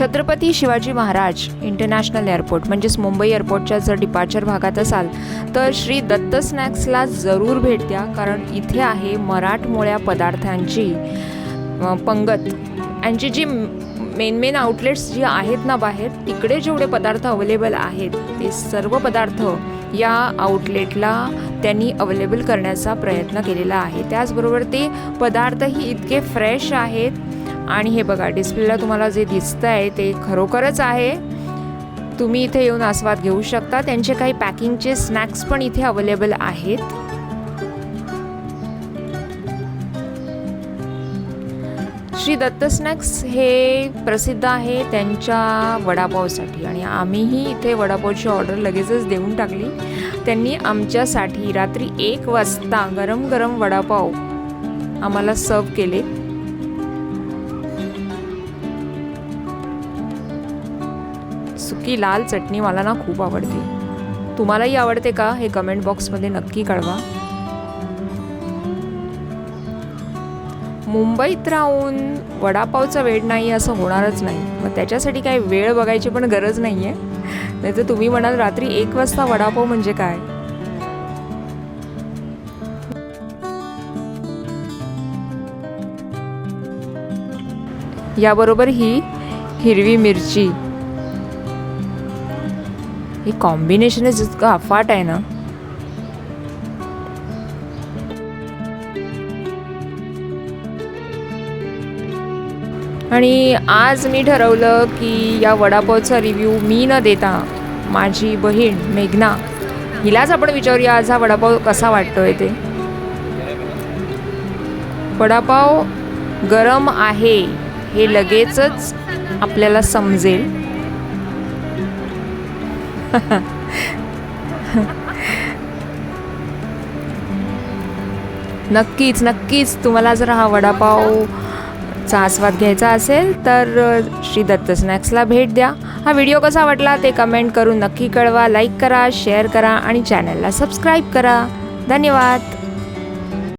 Chhatrapati Shivaji Maharaj international airport म्हणजेच मुंबई एअरपोर्टच्या जर departure भागात असाल तर श्री दत्त स्नॅक्सला जरूर भेट द्या कारण इथे आहे मराठमोळ्या पदार्थांची पंगत. यांची जी मेन मेन आउटलेट्स जी आहेत ना बाहेर तिकडे जेवढे पदार्थ अवेलेबल आहेत ते सर्व पदार्थ या आउटलेटला त्यांनी अवेलेबल करण्याचा प्रयत्न केलेला आहे. त्याचबरोबर ते पदार्थही इतके फ्रेश आहेत आणि हे बघा डिस्प्लेला तुम्हाला जे दिसतं आहे ते खरोखरच आहे. तुम्ही इथे येऊन आस्वाद घेऊ शकता. त्यांचे काही पॅकिंगचे स्नॅक्स पण इथे अवेलेबल आहेत. श्री दत्त स्नॅक्स हे प्रसिद्ध आहे त्यांच्या वडापावसाठी आणि आम्हीही इथे वडापावची ऑर्डर लगेचच देऊन टाकली. त्यांनी आमच्यासाठी रात्री एक वाजता गरम गरम वडापाव आम्हाला सर्व केले. सुकी लाल चटणी मला ना खूप आवडते. तुम्हालाही आवडते का हे कमेंट बॉक्समध्ये नक्की कळवा. मुंबईत राहून वडापावचा वेळ नाही असं होणारच नाही. मग त्याच्यासाठी काही वेळ बघायची पण गरज नाही आहे नाही तर तुम्ही म्हणाल रात्री एक वाजता वडापाव म्हणजे काय? याबरोबर ही हिरवी मिरची. हे कॉम्बिनेशनच इतकं अफाट आहे ना. आणि आज मी ठरवलं की या वडापावचा रिव्ह्यू मी न देता माझी बहीण मेघना हिलाच आपण विचारूया आज हा वडापाव कसा वाटतोय ते. वडापाव गरम आहे हे लगेचच आपल्याला समजेल. नक्कीच नक्कीच. तुम्हाला जर हा वडापाव चा आस्वाद घ्यायचा असेल तर श्री दत्त स्नॅक्सला भेट द्या. हा व्हिडिओ कसा वाटला ते कमेंट करून नक्की कळवा लाईक करा शेअर करा आणि चॅनलला सबस्क्राईब करा. धन्यवाद.